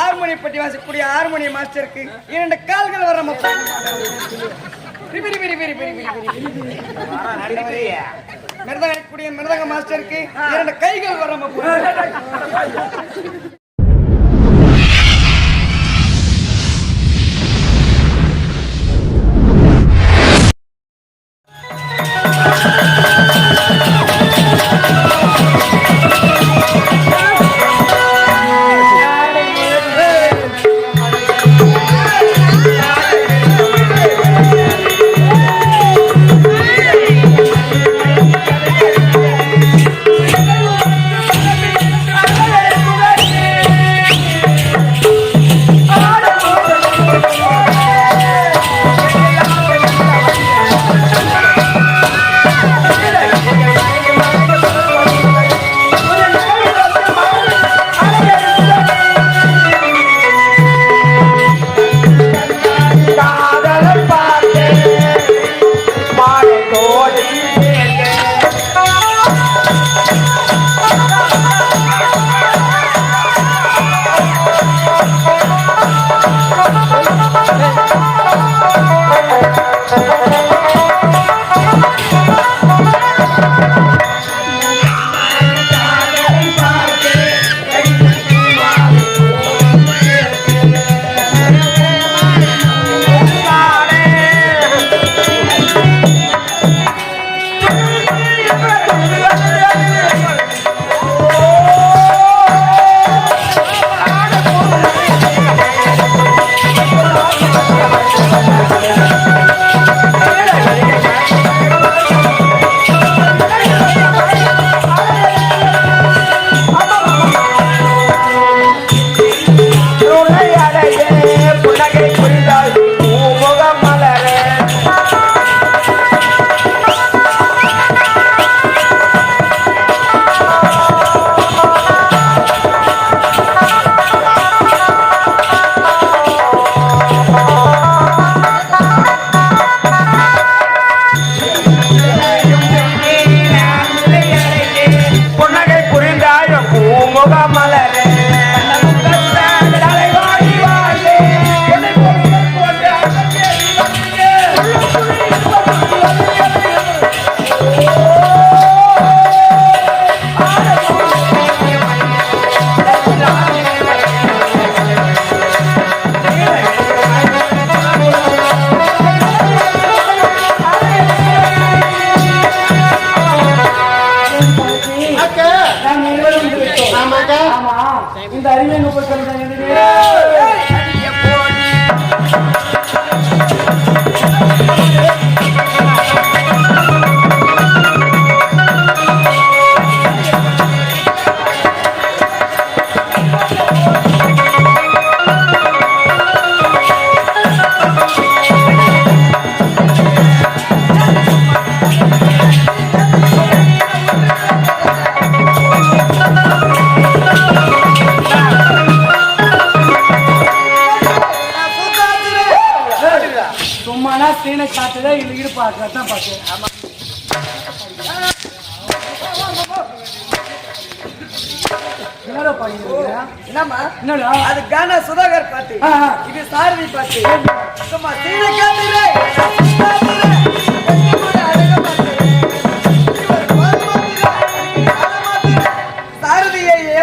ஹார்மோனிய பட்டி வாசிக்கக்கூடிய ஹார்மோனிய மாஸ்டருக்கு இரண்டு கால்கள் வர மிருதங்க மிருதக மாஸ்டருக்கு இரண்டு கைகள் வர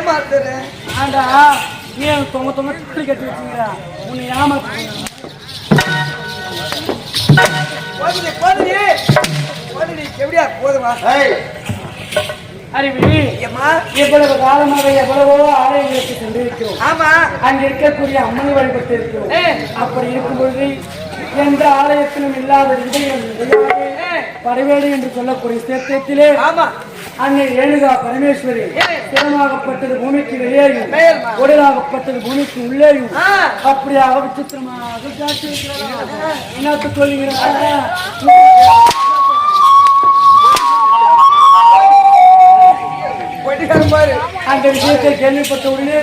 ஏமாத்துறேன் ஆண்டா நீ எனக்கு தொங்க தொங்க துளி கட்டி வச்சுக்கிறா உன்னை ஏமாத்து போதுடி போதுடி போதுடி எப்படியா போதுமா? அறிவி. ஏம்மா? இவ்வளவு காலமாக எவ்வளவோ ஆலயங்களுக்கு சென்றிருக்கிறோம். ஆமா. அங்க இருக்கக்கூடிய அம்மனை வழிபட்டு இருக்கிறோம். அப்படி எந்த ஆலயத்திலும் இல்லாத நிறையாக பரவேடு என்று சொல்லக்கூடிய சேத்திரத்திலே ஆமா. அன்னை ரேணுகா பரமேஸ்வரி. சிரமாகப்பட்டது பூமிக்கு வெளியேயும். உடலாகப்பட்டது பூமிக்கு உள்ளேயும். அப்படியாக விசித்திரமாக? என்னத்த சொல்லுகிறா போயிட்டு பாரு. அந்த விஷயத்தை கேள்விப்பட்ட உடனே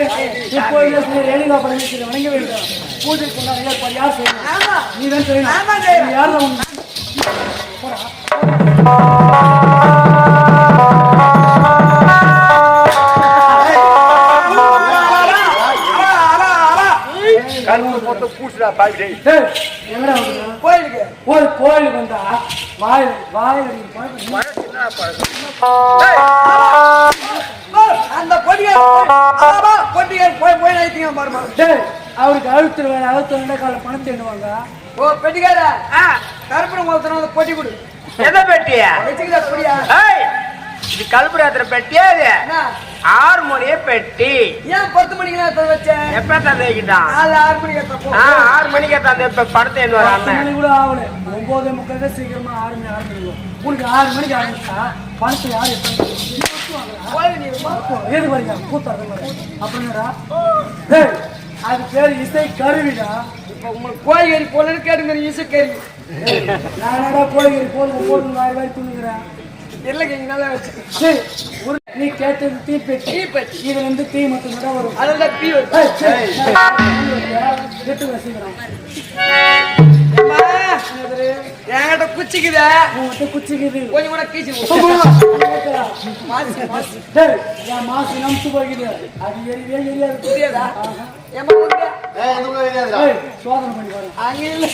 இப்போது ரேணுகா பரமேஸ்வரி வணங்க வேண்டும். பூஜை கொண்டாட ஏற்பாடு யார் செய்யணும்? நீ தான் செய்யணும் யார் வந்துருக்க? கோயிலுக்கு. ஒரு கோயிலுக்கு வந்தா வாயில் வாயில் அந்த பொடியார் பொடியார் போய் போய் நினைத்தீங்க பாருமா டேய், அவருக்கு அழுத்து வேற அழுத்து ரெண்டா கால பணத்தை எண்ணுவாங்க. ஓ பெட்டிக்கார கருப்பணம் ஒருத்தன பொட்டி கொடு. எதை பெட்டியா? வச்சுக்கிற பொடியா? இது கல்புராத்திர பெட்டியா இது? என்ன? ஆறு மணிய பெட்டி. ஏன் பத்து மணிக்கு நான் வச்சேன் எப்ப தந்தைக்கிட்டான் ஆறு மணிக்கு ஆறு மணிக்கு தந்தை இப்ப படத்தை என்ன பத்து அண்ணன் மணி கூட ஆகல. ஒன்பதே முக்காக சீக்கிரமா ஆறு மணி ஆரம்பிக்கும் உனக்கு ஆறு மணிக்கு ஆரம்பிச்சா பணத்தை யார். ஏது மாதிரி அப்படின்னாடா டேய், அது பேர் இசை கருவிடா. இப்ப உங்களுக்கு ஏறி போலன்னு கேட்டுங்க இசைக்கறி நான் என்னடா கோழிகள் போதும் போதும் வாரி வாரி துணுங்கிறேன் இல்லைங்க இங்க வச்சு. ஒரு நீ கேட்டது தீப்பெட்டி தீப்பெட்டி. இதுல இருந்து தீ மட்டும் தான் வரும். அதில் பீ வருது ஏய், சரி, நான் எட்டு வசிக்கிறேன் ஏம்மா, என்கிட்ட குச்சிக்குதே. உன்கிட்ட குச்சிக்குது. கொஞ்சம் கூட கீச்சு மாசி மாசி. டேய், என் மாசு நம்பிச்சு போய்க்குது. அது எரியவே எரியாது புரியாதா? ஏமா சோதனை பண்ணி பாருங்க அங்க இல்ல.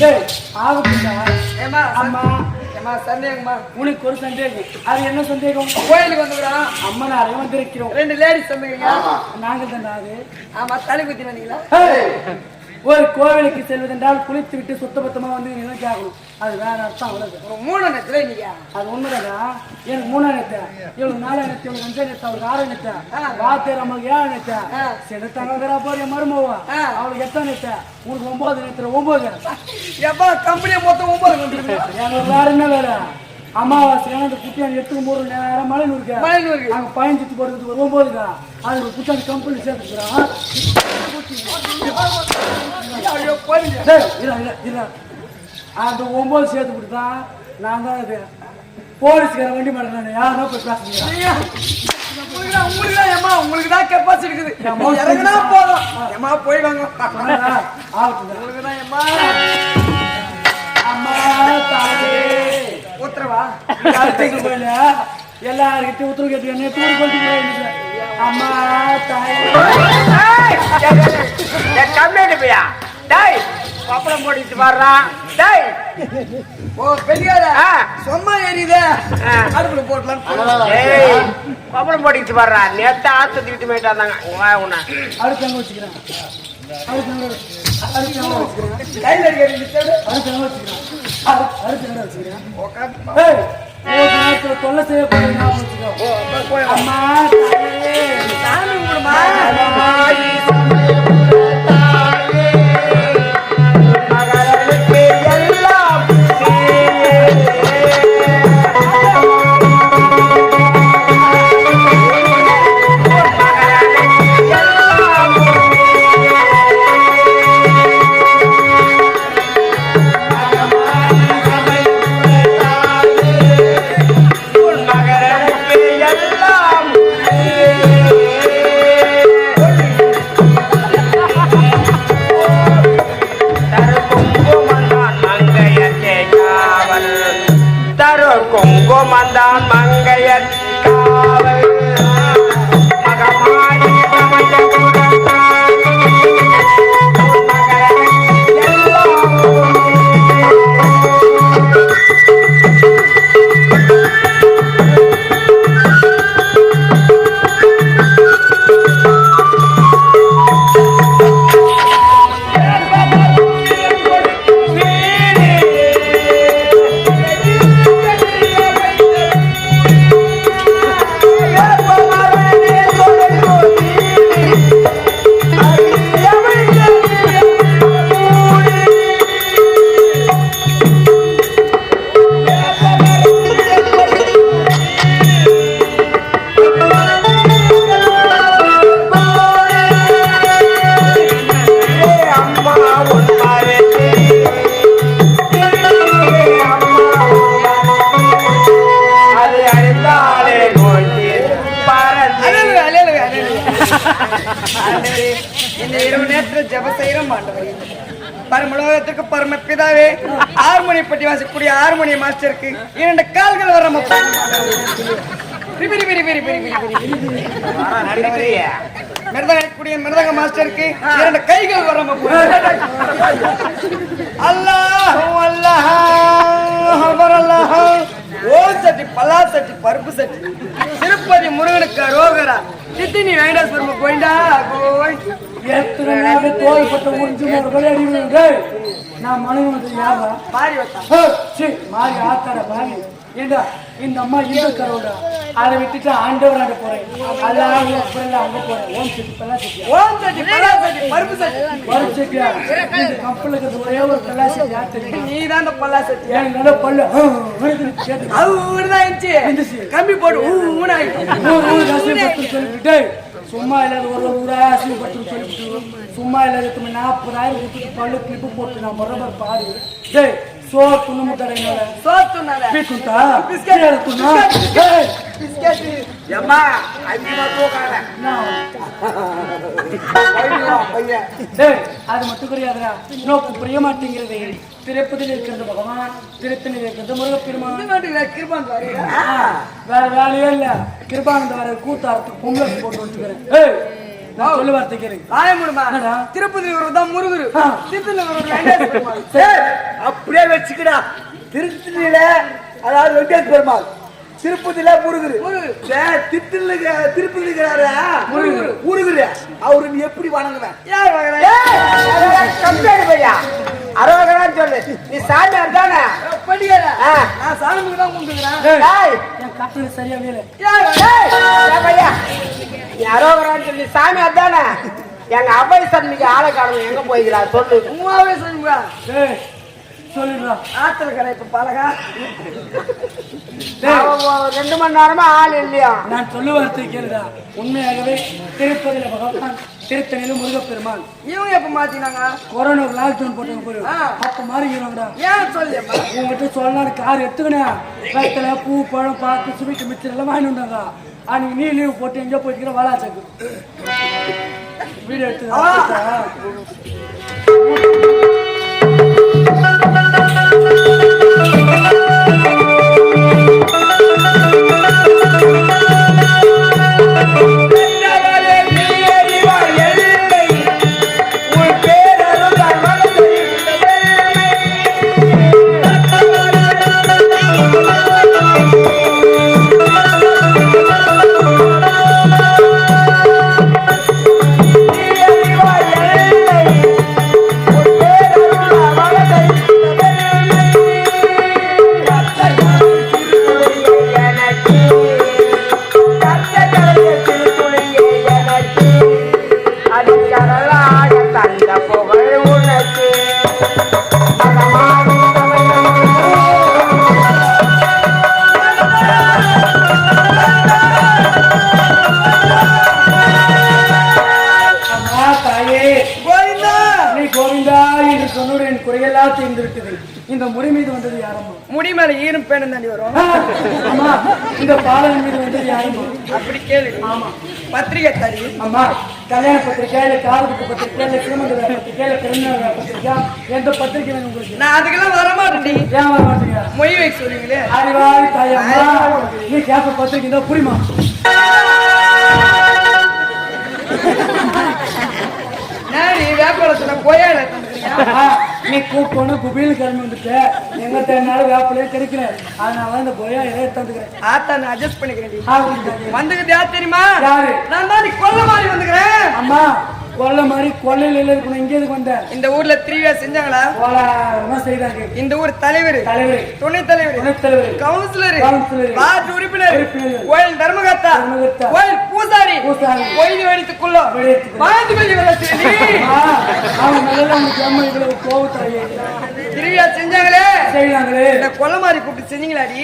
டேய் ஆகட்டும்டா ஏமா அம்மா ஏமா சந்தேகம்மா உனக்கு ஒரு சந்தேகம். அது என்ன சந்தேகம்? கோயிலுக்கு வந்துக்கிறான் அம்மா நான் வந்திருக்கிறோம். ரெண்டு லேடிஸ் வந்துக்கிறீங்க நாங்கள் தான் அது. ஆமா தலை குத்தி வந்தீங்களா? ஒரு கோவிலுக்கு செல்வதென்றால் குளித்து விட்டு சுத்தபத்தமா வந்து என்ன கேட்கணும் அது வேற அர்த்தம் அவ்வளவு ஒரு மூணு நேரத்துல இன்னைக்கு? அது உண்மைதானா? எனக்கு மூணாம் நேரத்தை இவளுக்கு நாலாம் நேரத்தை இவளுக்கு அஞ்சாம் நேரத்தை அவளுக்கு ஆறாம் நேரத்தை வாத்தியார் அம்மாவுக்கு ஏழாம் நேரத்தை ஆ. செடுத்தாங்க போறிய மருமவா. அவளுக்கு எட்டாம் நேரத்தை உனக்கு ஒன்பது நேரத்துல ஒன்பது. எப்பா கம்பெனியை மொத்தம் ஒன்பது வந்துருக்கு எனக்கு வேற என்ன வேலை? அமாவாசை அந்த குட்டியான் எட்டு மூணு நேரம் மழை நூறுக்கு மலையனூருக்கு. அங்க பயஞ்சிட்டு போறதுக்கு ஒரு ஒன்பதுக்கா அது குட்டியான் கம்பெனி சேர்த்துக்கிறான் அந்த ஒன்பது சேர்த்து கொடுத்தா நான் தான் இது போலீஸ்கார வண்டி மாட்டேன் யாரும் போய் ஐயா, உங்களுக்கு தான் உங்களுக்கு தான் கெப்பாசிட்டி இருக்குது இறங்குனா போதும் ஏம்மா போயிடுவாங்க உங்களுக்கு தான் ஏம்மா அம்மா தாயே அடுத்தது போயில எல்லாருக்கிட்டையும் உத்தரவு கேட்டு என்ன தூர் கொண்டு அம்மா தாயே கம்மியாட்டு போயா டேய் பப்பளம் போட்டுட்டு வர்றான் டேய். ஓ பெரியார. சும்மா ஆ. அடுப்புல போட்டலாம் ஏய் பப்பளம் போட்டுட்டு வர்றான் நேத்து ஆத்து தூக்கிட்டு போயிட்டு வந்தாங்க. வா உன்னை. அடுத்து எங்க வச்சுக்கிறேன்? அடுத்து எங்க அடுத்து எங்க பரமலோகத்துக்கு பரம பிதாவே ஆறுமணி பட்டி வாசிக்கக்கூடிய ஆறுமணி மாஸ்டருக்கு இரண்டு கால்கள் வர பிரி மிருதக மிருதங்க மாஸ்டருக்கு இரண்டு கைகள் வர அல்லாஹ் அல்லாஹ் அக்பர் அல்லாஹ் ஓம் சட்டி பல்லா சட்டி பருப்பு சட்டி. திருப்பதி முருகனுக்கு அரோகரா. சித்தினி வெங்கடேஸ்வரம் கோயிண்டா கோயிண்ட் எத்தனை நாள் முடிஞ்சு ஒரு விளையாடி நான் மனைவி மாறி வந்தான் ஹே, சீ, மாறி ஆத்தாட பாவி ஏண்டா இந்த அம்மா இந்து கரோடா அதை விட்டுட்டு ஆண்டவர் ஆட போறேன். அல்லாஹ் அப்புறம் அங்க போறேன். ஓம் ஓம் சட்டி பருப்பு சட்டி. இந்த இருக்கிறது ஒரே ஒரு பல்லா சக்தி யார் தெரியுமா? நீ தான் இந்த பல்லா? சட்டி எனக்கு நல்ல பல்லு இருந்துச்சு. கம்பி போட்டு ஊ சொல்லிட்டு டேய், சும்மா இல்லாத ஒரு ஒரு ஊரா அசிங்கப்பட்டு சொல்லிட்டு சும்மா இல்லாத நாற்பதாயிரம் கொடுத்துட்டு பல்லு கிளிப்பு போட்டு நான் முறை பாரு. டேய் பிஸ்கட் எடுத்துனா டேய் பிஸ்கட் எம்மா அதிகமா தூக்காத பையன் டேய் அது மட்டும் கிடையாதுடா நோக்கு புரிய மாட்டேங்கிறது திருப்பதியில் இருக்கிறது பகவான் திருத்தணியில் இருக்கிறது முருகப்பெருமான் கிருபான் வேற வேலையே இல்ல கிருபானந்த வர கூத்தாரத்துக்கு பொம்பளை போட்டு நான் சொல்லு வார்த்தை கேளு ஆய முடியுமா என்னடா? திருப்பதி தான் முருகரு. திருப்பதி அப்படியே வச்சுக்கடா. திருச்சியில அதாவது வெங்கடேஷ் பெருமாள். திருப்பதியில முருகரு. திருப்பதி இருக்கிறாரு. முருகரு. அவரு நீ எப்படி வணங்குவேன் பையா. அரோகரான்னு சொல்லு. நீ சாமியார் தானே? படிக்கல ஆ. நான் சாமிக்கு தான் காட்டுல சரியா பையா. நீ அரோகரான்னு சொல்லி. சாமியார் தானே? எங்க அபய் சன்னிக்கு ஆளை காணும். எங்க போய்க்கிறா? சொல்லு. உமாவே சொல்லுங்க. டேய் சொல்லிடுறா. ஆத்தல கடை இப்ப பழகா. ரெண்டு மணி நேரமா ஆள் இல்லையா? நான் சொல்லு வார்த்தை கேளுடா. உண்மையாகவே திருப்பதியில பகவான் திருத்தணியில முருகப்பெருமான். இவங்க எப்ப மாத்தினாங்க? கொரோனா லாக்டவுன் போட்டாங்க போய். அப்ப மாதிரி இருக்கிறாங்கடா ஏன் சொல்லியப்பா உங்ககிட்ட சொல்லலாம் கார் எடுத்துக்கணும் வெத்தலை பூ பழம் பார்த்து சுமிக்கு மிச்சர் எல்லாம் வாங்கி வந்தாங்க. அன்னைக்கு நீ லீவ் போட்டு எங்கேயோ போய்க்கிற வளாச்சாக்கு வீடியோ எடுத்து பத்திரிகை தடி. அம்மா கல்யாண பத்திரிக்கை இல்ல காதுகுத்து பத்திரிக்கை இல்ல திருமண பத்திரிக்கை இல்ல பத்திரிக்கை எந்த பத்திரிக்கை வேணும் உங்களுக்கு? நான் அதுக்கெல்லாம் வரமாட்டேன்டி ஏன் வர மாட்டீங்க? மொய் வைக்க சொல்லுவீங்களே. அறிவாளி தாயம்மா நீ கேட்ப பத்திரிக்கை தான் புரியுமா? நான் நீ தந்துக்கிறியா ஆ, நீ கூப்பிட்டோன்னு குபியில் கிளம்பி வந்துட்ட. எங்க தேடினாலும் வேப்பிலையே கிடைக்கல. அதனால இந்த பொய்யா இலைய தந்துக்கிறேன். ஆத்தா நான் அட்ஜஸ்ட் பண்ணிக்கிறேன் வந்துக்கிட்டு தெரியுமா? நான் தான் நீ கொல்ல மாதிரி வந்துக்கிறேன். அம்மா கொல்லை மாதிரி கொள்ளையில இருக்கணும் இங்கே எதுக்கு வந்த? இந்த ஊர்ல திருவிழா செஞ்சாங்களா? கோலாரமா செய்தாங்க இந்த ஊர் தலைவர். தலைவர். துணைத் தலைவர். துணைத் தலைவர். கவுன்சிலர். கவுன்சிலர், வார்டு உறுப்பினர். கோயில் தர்மகர்த்தா. தர்மகர்த்தா, கோயில் பூசாரி. பூசாரி, கோயில் வெடித்துக்குள்ள. வாழ்ந்து வெளியே ஆ, அவன் நல்லா உங்களுக்கு அம்மா இவ்வளவு கோவத்தாயே திருவிழா செஞ்சாங்களே. செய்யறாங்களே இந்த கொல்ல மாதிரி கூப்பிட்டு செஞ்சீங்களாடி?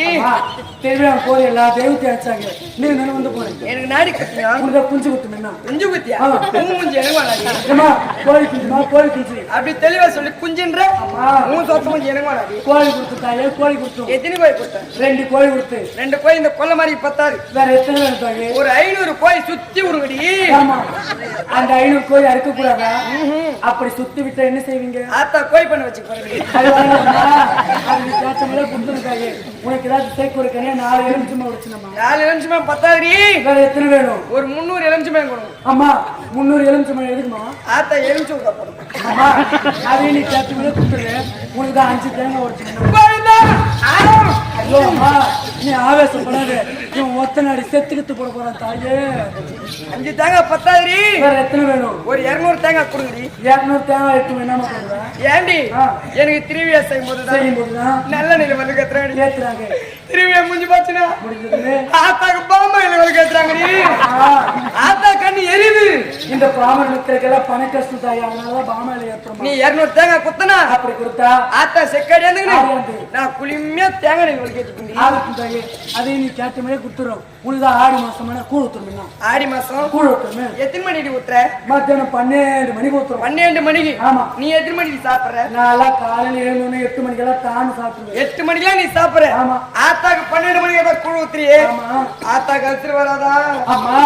திருவிழா கோயில் எல்லா தெய்வத்தையும் அடிச்சாங்க. நீ என்ன வந்து போறேன். எனக்கு நாடி கட்டியா உனக்கு குஞ்சு குத்து என்ன? குஞ்சு குத்தியா. உன் குஞ்சு எனக்கு வேணாடி ஏம்மா கோழி குஞ்சுமா கோழி குஞ்சு. அப்படி தெளிவா சொல்லி குஞ்சுன்ற. உன் சொத்த குஞ்சு எனக்கு வேணாடி கோழி கொடுத்து தாயே கோழி கொடுத்தோம் எத்தனை கோயில் கொடுத்தேன்? ரெண்டு கோழி கொடுத்து. ரெண்டு கோயில் இந்த கொல்ல மாதிரி பத்தாது. வேற எத்தனை இருக்காங்க ஒரு ஐநூறு கோயில் சுத்தி விடுங்கடி அந்த ஐநூறு கோழி அறுக்க கூடாதா அப்படி சுத்தி விட்டா என்ன செய்வீங்க? ஆத்தா கோயில் பண்ண வச்சு அது வேணாமா? அது நீ கேட்ட மாதிரி கொடுத்துருக்காங்க உனக்கு ஏதாச்சும் சேர்க்க கொடுக்கனே நாலு எலுமிச்சமா வச்சுனம்மா நாலு எலுமிச்சமே பத்தாதிரி வேற எத்தனை வேணும்? ஒரு முந்நூறு எலுமிச்சமே கொடுங்க. அம்மா முந்நூறு எலுமிச்சமா எதுக்குமா? ஆத்தா எலுமிச்சு ஊத்த போடுங்க அம்மா அதையும் நீ கேட்ட மாதிரி கொடுத்துரு உனக்கு தான் அஞ்சு தேங்காய்! ஆ! ஐயோ அம்மா. நீ ஆவேசப்படாத இவன் ஒத்த நாடி செத்துக்கிட்டு போட போறான் தாயே. அஞ்சு தேங்காய் பத்தாதிரி வேற எத்தனை வேணும்? ஒரு இருநூறு தேங்காய் கொடுங்கடி. இரநூறு தேங்காய் எடுத்து என்னமா பண்ணுவேன் ஏண்டி. எனக்கு திருவிழா செய்யும் போதுதான் செய்யும் போதுதான் நல்ல நிலை வந்து கத்துறாடி ஏத்துறாங்க. திருவிழா முடிஞ்சு போச்சுன்னா முடிஞ்சதுன்னு ஆத்தாக்கு பாம்பையில வந்து கத்துறாங்கடி ஆத்தா கண்ணு எரியுது. இந்த பாமர் மக்களுக்கெல்லாம் பண கஷ்டம் தாய். அதனாலதான் பாமாயில ஏற்றுறோம் நீ இருநூறு தேங்காய் குத்தனா அப்படி கொடுத்தா ஆத்தா செக்காடி நான் குளிமையா தேங்காய் நெல் வலிக்கிட்டு தாயே அதையும் நீ கேட்ட மாதிரியே கொடுத்துரும் உனக்குதான் ஆடி மாசமான கூழ் ஊத்துருமா ஆடி மாசம்? கூழ் ஊத்துருமே எத்தனை மணிக்கு ஊத்துற? மத்தியானம் பன்னெண்டு மணிக்கு ஊத்துரும் பன்னெண்டு மணிக்கு? ஆமா. நீ எத்தனை மணிக்கு சாப்பிடுற? நான் எல்லாம் காலையில ஏழு எட்டு மணிக்கெல்லாம் தாண்டு சாப்பிடுவேன். எட்டு மணிக்கெல்லாம் நீ சாப்பிடுற? ஆமா. ஆத்தாக்கு பன்னெண்டு மணிக்கு ஏதோ குழு ஊத்துறியே? ஆமா. ஆத்தாக்கு அழுத்துட்டு வராதா? ஆமா.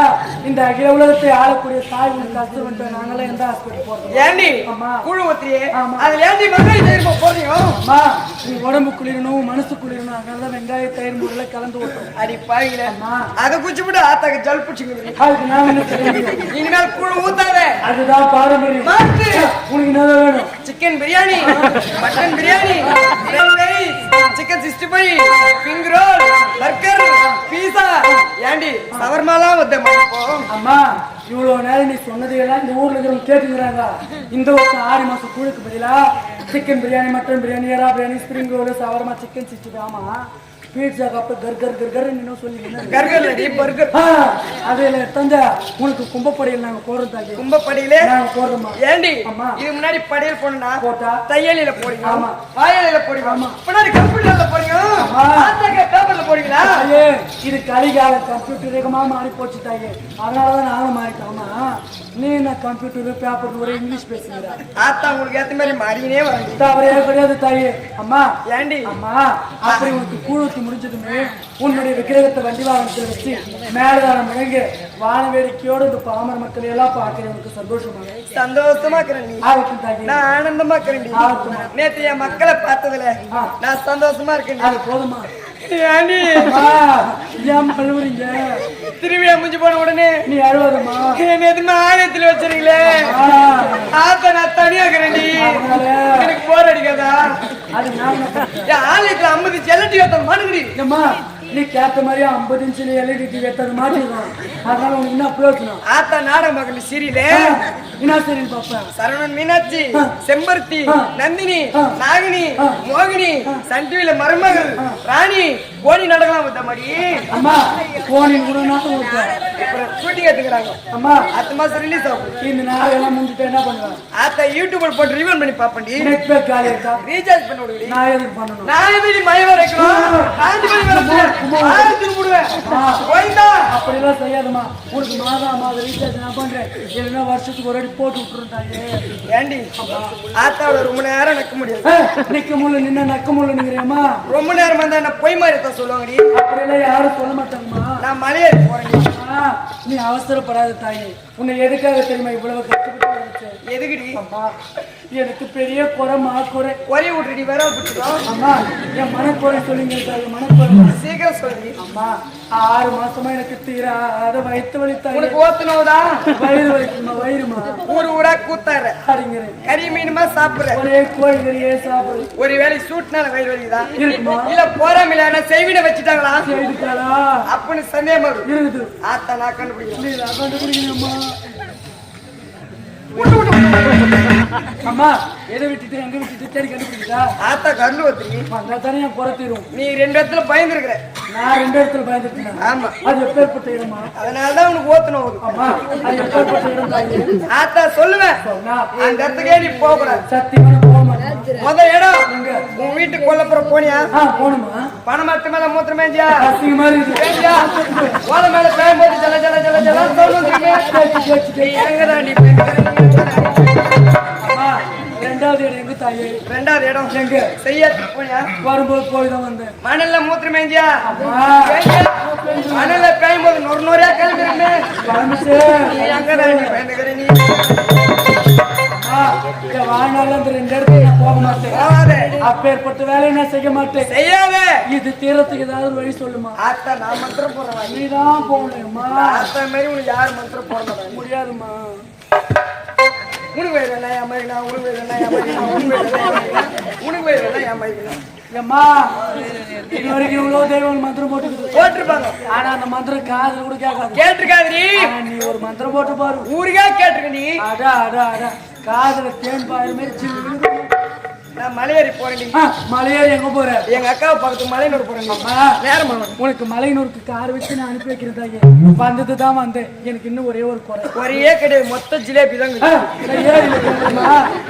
இந்த அகில உலகத்தை ஆளக்கூடிய தாய் உனக்கு கஷ்டம் வந்து நாங்களாம் எந்த ஹாஸ்பிட்டல் போறோம்? ஏண்டி? ஆமா. குழு ஊத்துறியே? ஆமா. அதுல ஏண்டி வெங்காயம் தயிர் போறீங்க? அம்மா நீ உடம்பு குளிரணும் மனசு குளிரணும் அதனாலதான் வெங்காய தயிர் முறையில கலந்து அடி அம்மா. அதை குச்சி விட்டு ஆத்தாக்கு ஜல் பிடிச்சிங்க? இனிமேல் குழு ஊத்தாத. அதுதான் பாரம்பரியம். உனக்கு என்ன வேணும்? Chicken biryani. Mutton biryani. Chicken sixty five ping roll burger pizza ஏண்டி சவர்மாலாம் வந்த அம்மா இவ்வளவு நேரம் நீ சொன்னதையெல்லாம் இந்த ஊர்ல இருக்கிறவங்க கேட்டுக்கிறாங்க. இந்த வருஷம் ஆறு மாசம் கூழுக்கு பதிலா சிக்கன் பிரியாணி மட்டன் பிரியாணி எறா பிரியாணி ஸ்ப்ரிங் ரோல் சவர்மா சிக்கன் சிக்ஸ்டி ஆமா. பீட்சா கப்பு கர் கர் கர் கர் இன்னும் சொல்லி பர்கர் அதுல தந்த உனக்கு கும்பப்படையில் நாங்க போடுறோம் தாக்கி கும்பப்படியிலே? நாங்க போடுறோமா ஏண்டி? அம்மா. இது முன்னாடி படையல் போனா போட்டா? தையலில போடுங்க ஆமா. வாயலில போடுங்க முன்னாடி கம்ப்யூட்டர்ல போடுங்க ஆமா. ஆத்தாக்க பேப்பர்ல போடுங்களா தாயே இது கலிகால கம்ப்யூட்டர் மாறி போச்சு தாயே. அதனாலதான் நானும் மாறிட்டோமா நீ என்ன கம்ப்யூட்டர் பேப்பர் ஒரு இங்கிலீஷ் பேசுகிற ஆத்தா உங்களுக்கு ஏத்த மாதிரி மாறினே வராங்க தவறே கிடையாது தாயே. அம்மா ஏண்டி? அம்மா அப்படி உனக்கு கூழூத்தி முடிஞ்சதுமே உன்னுடைய விக்கிரகத்தை வண்டி வாகனத்தில் வச்சு மேலதாரம் முழங்க வான வேடிக்கையோடு இந்த பாமர மக்களை எல்லாம் பார்க்கிறேன் உனக்கு சந்தோஷமா? சந்தோஷமா இருக்கிறேன் நான் ஆனந்தமா இருக்கிறேன். நேத்து என் மக்களை பார்த்ததுல. நான் சந்தோஷமா இருக்கேன் அது போதுமா? ஏண்டி ஏன் பழுவுறீங்க? திருவிழா முடிஞ்சு போன உடனே நீ அழுவாதம்மா. என்ன எதுவுமே ஆலயத்துல வச்சிருக்கீங்களே? ஆத்தா நான் தனியா இருக்கிறேன் நீ அதனால எனக்கு போர் அடிக்காதா? ஆலயத்துல ஐம்பது செல்லட்டி மனுங்கடி ஏம்மா நீ கேட்ட மாதிரியே ஐம்பது இன்ச்சில் எல்இடி டிவி எடுத்தது மாட்டிருக்கோம் அதனால உனக்கு என்ன பிரயோஜனம் ஆத்தா நாடக மகள் சீரியலே. என்ன பார்ப்பேன் சரவணன் மீனாட்சி செம்பருத்தி. நந்தினி. நாகினி. மோகினி சன் டிவில மருமகள் ராணி கோடி நடக்கலாம் வந்த மாதிரி. அம்மா போனின் கூட நாட்டம் ஷூட்டிங் எடுத்துக்கிறாங்க அம்மா அடுத்த மாசம் ரிலீஸ் ஆகும். இந்த நாள் எல்லாம் முடிஞ்சுட்டு என்ன பண்ணுவேன் ஆத்தா யூடியூப்ல போட்டு ரிவன் பண்ணி நெட் பேக் இருக்கா? ரீசார்ஜ் பண்ண விடுடி. நான் எதுக்கு பண்ணணும்? நான் எதுக்கு காஞ்சி விடுவேன் அப்படிலாம் செய்யாதம்மா. உனக்கு மாதம் மாதம் ரீசார்ஜ் நான் பண்றேன். இல்லைன்னா வருஷத்துக்கு ஒரு அடி போட்டு விட்டுருந்தாங்க ஏண்டி? ஆத்தாவோட ரொம்ப நேரம் நிக்க முடியாது. நிக்க முடியல நின்ன நக்க முடியல நிக்கிறியம்மா ரொம்ப நேரம் வந்தா என்ன பொய் மாதிரி தான் சொல்லுவாங்கடி. அப்படியெல்லாம் யாரும் சொல்ல மாட்டாங்கம்மா. நான் மலையேறி போறேன். நீ அவசரப்படாத தாயே. உன்னை எதுக்காக தெரியுமா இவ்வளவு கஷ்டப்பட்டு எதுக்குடி? அம்மா எனக்கு பெரிய குறை ஒரே விட்டுடி வேற பிடிச்சிடும் அம்மா என் மனக்குறை சொல்லுங்க தாயே மனக்குறை. சீக்கிரம் சொல்லி. அம்மா ஆறு மாசமா எனக்கு தீராத வயிற்று வலி தாயே. உனக்கு ஓத்துனவுதா வயிறு வலிக்குமா வயிறுமா ஊர் ஊரா கூத்தாரு அப்படிங்கிறேன் கறி மீனுமா சாப்பிடுற? ஒரே கோழிகளையே சாப்பிடு. ஒரு வேளை சூட்னால வயிறு வலிக்குதா? இருக்குமா? இல்ல போறாமில்ல செய்வின வச்சுட்டாங்களா? செய்துட்டாளா? அப்படின்னு சந்தேகம் இருக்குது. ஆத்தா நான் கண்டுபிடிக்கிறேன் நீ அம்மா எதை விட்டுட்டு எங்க விட்டுட்டு தேடி கண்டுபிடிச்சா ஆத்தா கண்டு ஒத்துறி வந்தா தானே என் குறைத்திரும் நீ ரெண்டு இடத்துல பயந்துருக்குற. நான் ரெண்டு இடத்துல பயந்துட்டேன் ஆமா. அது எப்பேற்பட்ட இடமா? அதனாலதான் உனக்கு ஓத்துணும். அம்மா அது எப்பேற்பட்ட இடம் ஆத்தா சொல்லுவேன் அந்த இடத்துக்கே நீ போக கூடாது. சத்தியமான போக மாட்டேன் முத இடம். உன் வீட்டுக்கு கொல்லப்புற போனியா? ஆ போணுமா மரத்து மேல மூத்திரம் மேஞ்சியா? அசிங்கமா ஓலை மேல பேம் போட்டு ஜல ஜல ஜல சொல்லு நீ ரெண்டாவது இடம் எங்க தாயே? ரெண்டாவது இடம். எங்க? செய்ய வரும்போது போய் தான் வந்தேன். மணல்ல மூத்திரம் மேஞ்சியா? மணல்ல பேயும் போது நொறு நொறையா கிளம்பிருமே பரமசே நீ இந்த ரெண்டு இடத்துக்கு நான் போக மாட்டேன். அப்பேற்பட்ட வேலையை நான் செய்ய மாட்டேன். செய்யாத. இது தீரத்துக்கு ஏதாவது வழி சொல்லுமா? ஆத்தா நான் மந்திரம் போடுறேன். நீதான் போகணும்மா. ஆத்தா மாதிரி உனக்கு யார் மந்திரம் போட முடியாதுமா உனக்கு வேறு என்ன ஏமாறினா உனக்கு வேறு என்ன ஏமாறினா உனக்கு வேறு என்ன ஏமாறினா ஏம்மா இது வரைக்கும் இவ்வளவு தெய்வம் மந்திரம் போட்டுக்குது போட்டிருப்பாங்க. ஆனா அந்த மந்திரம் காதுல கூட கேட்காது. நீ ஒரு மந்திரம் போட்டு பாரு. ஊருக்கே கேட்டிருக்க நீ. அடா அடா அடா. காதுல தேன் பாரு மாதிரி. நான் மலையேறி போறேன்டி ஆ, மலையேறி எங்க போற? எங்க அக்காவை பக்கத்து மலையினோட போறேன் நேரம். உனக்கு மலையனூருக்கு கார் வச்சு நான் அனுப்பி வைக்கிறதாங்க. வந்தது தான் வந்தேன். எனக்கு இன்னும் ஒரே ஒரு குறை. ஒரே கிடையாது மொத்த ஜிலேபி தான்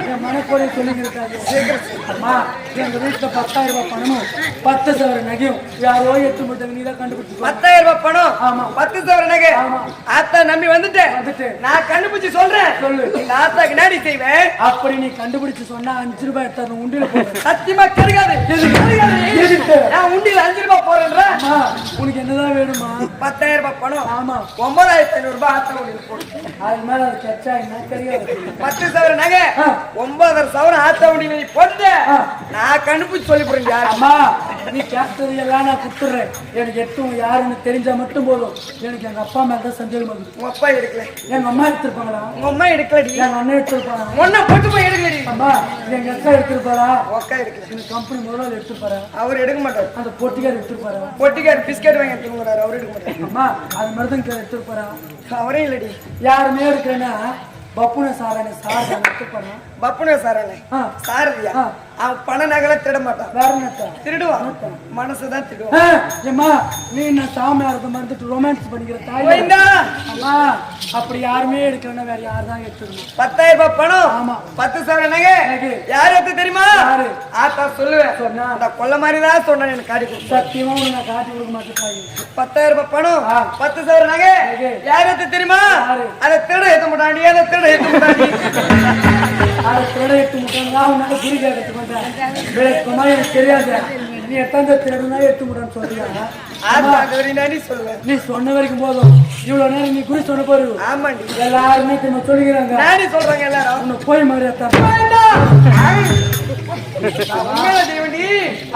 என் மனக்குறைய சொல்லிக்கிறாங்க அம்மா எங்க வீட்டுல பத்தாயிரம் ரூபாய் பணமும் பத்து சவர நகையும் யாரோ எட்டு முட்டாங்க நீ தான் கண்டுபிடிச்சு பத்தாயிரம் ரூபாய் பணம் ஆமா. பத்து சவர நகை. ஆமா. ஆத்தா நம்பி வந்துட்டேன். வந்துட்டு நான் கண்டுபிடிச்சு சொல்றேன். சொல்லு. ஆத்தாக்கு நாடி செய்வேன்? அப்படி நீ கண்டுபிடிச்சு சொன்னா அஞ்சு ரூபாய் எடுத்தாரு உண்டியில சத்தியமா. எதுக்கு? நான் உண்டியில் அஞ்சு ரூபாய் போறேன்ற. உனக்கு என்னதான் வேணுமா? பத்தாயிரம் ரூபாய் பணம். ஆமா. ஒன்பதாயிரத்தி ஐநூறு ரூபாய் ஆத்தா உண்டியில் போடு. அது மேல அது கச்சா என்ன தெரியாது பத்து சவர நகை ஆ. ஒன்பதரை சவரம் ஆத்தா உண்டியில் நீ. நான் கண்டுபிடிச்சு சொல்லி போறேன் யாரு? அம்மா நீ கேட்டது எல்லாம் நான் கொடுத்துட்றேன் எனக்கு எட்டும் யாருன்னு தெரிஞ்சா மட்டும் போதும். எனக்கு எங்க அப்பா மேல தான் சந்தேகம் உங்க அப்பா எடுக்கல. எங்க அம்மா எடுத்திருப்பாங்களா? உங்க அம்மா எடுக்கலடி. எங்க அண்ணன் எடுத்திருப்பாரா ஒன்ன போட்டு போய் எடுக்கலடி. அம்மா எங்க அக்கா எடுத்திருப்பாரா உங்க அக்கா எடுக்கல எங்க கம்பெனி முதலாளி எடுத்திருப்பாரா அவர் எடுக்க மாட்டார். அந்த பொட்டிக்கார் எடுத்திருப்பாரா பொட்டிக்கார் பிஸ்கட் வாங்கி எடுத்துக்கிறாரு அவர் எடுக்க மாட்டார். அம்மா அது மருதங்க எடுத்திருப்பாரா அவரே இல்லடி. யாருமே எடுக்கிறேன்னா பப்புன சாரான சார் எடுத்துப்பாரா? பப்புனே சாரானே சாரதியா ஆ. அவன் பண நகலை திருட மாட்டான் வேற திருடுவான் மனசுதான் திருடுவான் ஆ, ஏம்மா நீ நான் சாமியாரத்தை மறந்துட்டு ரொமான்ஸ் பண்ணிக்கிற தாய் அம்மா அப்படி யாருமே எடுக்கலன்னா வேற யார் தான் எடுத்துக்கணும் பத்தாயிரம் ரூபாய் பணம் ஆமா. பத்து சவர நகை. யார் எடுத்து தெரியுமா? ஆத்தா சொல்லுவேன் சொன்னா? அந்த கொல்ல மாதிரி தான் சொன்னேன் எனக்கு காட்டி கொடு. சத்தியமா உனக்கு நான் காட்டி கொடுக்க மாட்டேன் தாயி. பத்தாயிரம் ரூபாய் பணம். பத்து நகை நகை. யார் எடுத்து தெரியுமா? அதை திருட ஏத்த மாட்டாண்டி அதை திருட ஏத்த மாட்டாண்டி திருட எடுத்து முட்டாங்க உன்னால கேட்கறதுக்கு மாட்டேன் விளக்கமா எனக்கு தெரியாது நீ எத்தாந்த திருடுனா எடுத்து முட்டான்னு சொல்றியா நீ சொன்ன வரைக்கும் போதும் இவ்வளவு நேரம் நீ குறி சொன்ன பாரு எல்லாருமே திரும்ப சொல்லிக்கிறாங்க நாடி சொல்றாங்க எல்லாரும் உன்னை போய் மாதிரி எத்தான்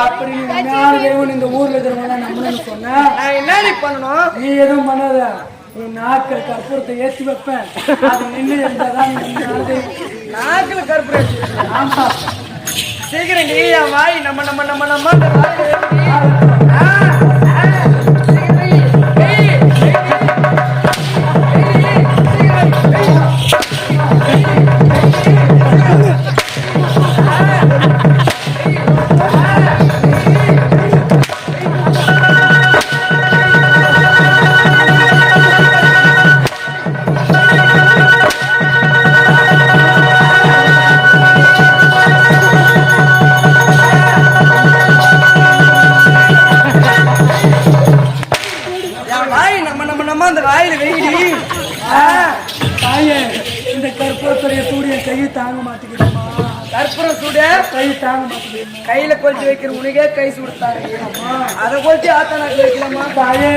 அப்படி தேவன் இந்த ஊர்ல இருக்கிறவங்க நம்பணும்னு சொன்ன நான் என்னடி பண்ணணும் நீ எதுவும் பண்ணாத நீ நாக்கில் கற்பூரத்தை ஏற்றி வைப்பேன் அது நின்று இருந்தாதான். நாக்குல கருப்பு சீக்கிரம் நீ வாய். நம்ம நம்ம நம்ம நம்ம அந்த கையில கொளுத்தி வைக்கிற உனக்கே கை சுடுத்தாரு அதை கொளுத்தி ஆத்தா நாக்கு வைக்கலாமா தாயே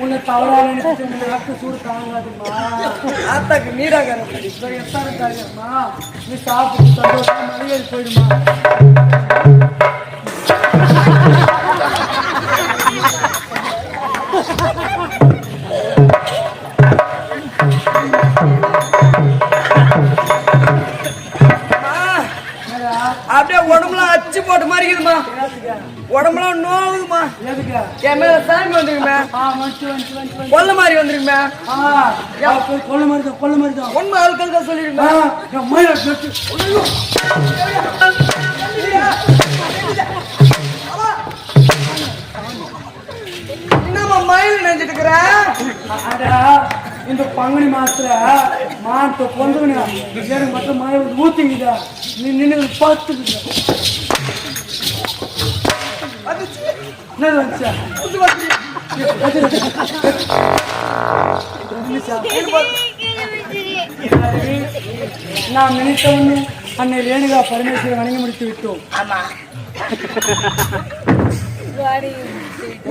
உன்னை தவறான நினைச்சு நாக்கு சூடு தாங்காதுமா ஆத்தாக்கு நீராகாரம் இப்ப எத்தனை தாயம்மா நீ சாப்பிட்டு சந்தோஷமா மலையேறி போயிடுமா? அப்படியே உடம்புலாம் அச்சு போட்ட மாதிரி இருக்குதுமா? உடம்புலாம் நோவுதுமா என் மேல சாமி வந்துருக்குமே. கொல்ல மாதிரி வந்துருக்குமே ஆ அப்ப கொள்ளு மருதம் கொள்ளு மருதம் உண்மை ஆட்கள் தான் ஆ சொல்லிருக்கா என் மயில வெட்டு. என்னம்மா மயில் நினைச்சிட்டு இருக்கிற நின்று பார்த்துக்கிட்ட வந்துச்சு. என்ன வந்துச்சா புது வண்டி. வந்துச்சா? சரி. நாம் நினைத்த ஒண்ணு அன்னை ரேணுகா பரமேஸ்வரன் வணங்கி முடித்து விட்டோம் ஆமா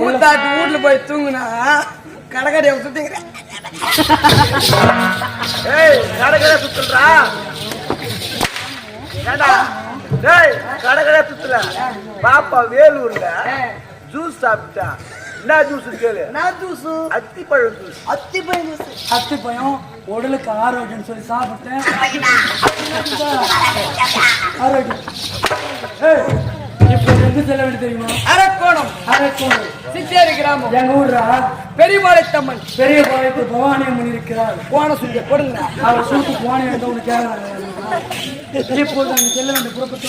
ஊத்தாட்டு வீட்டுல போய் தூங்குனா கடற்கரையை சுத்திக்கிறேன் ஏய் கடற்கரை சுத்துறா ஏண்டா? டேய் கடற்கரை சுத்துல. பாப்பா வேலூர்ல ஜூஸ் சாப்பிட்டா. என்ன ஜூஸ் கேளு. நான் ஜூசு அத்திப்பழம் ஜூஸ் அத்தி பையன் ஜூஸ் அத்தி பயம் உடலுக்கு ஆரோக்கியம் சொல்லி சாப்பிட்டேன். ஆரோக்கியம். இப்போ எங்க செல்ல வேண்டிய தெரியுமா? அரக்கோணம். அரக்கோணம். சிச்சேரி கிராமம். எங்க ஊர்ரா? பெரியபாளையத்தம்மன். பெரிய பாளையத்து பவானி அம்மன் இருக்கிறார். போன சொல்லி கொடுங்க அவர் சூட்டு போனி வந்து உனக்கு கேட்கறாங்க இப்போது அங்கே செல்ல வேண்டிய புறப்பட்டு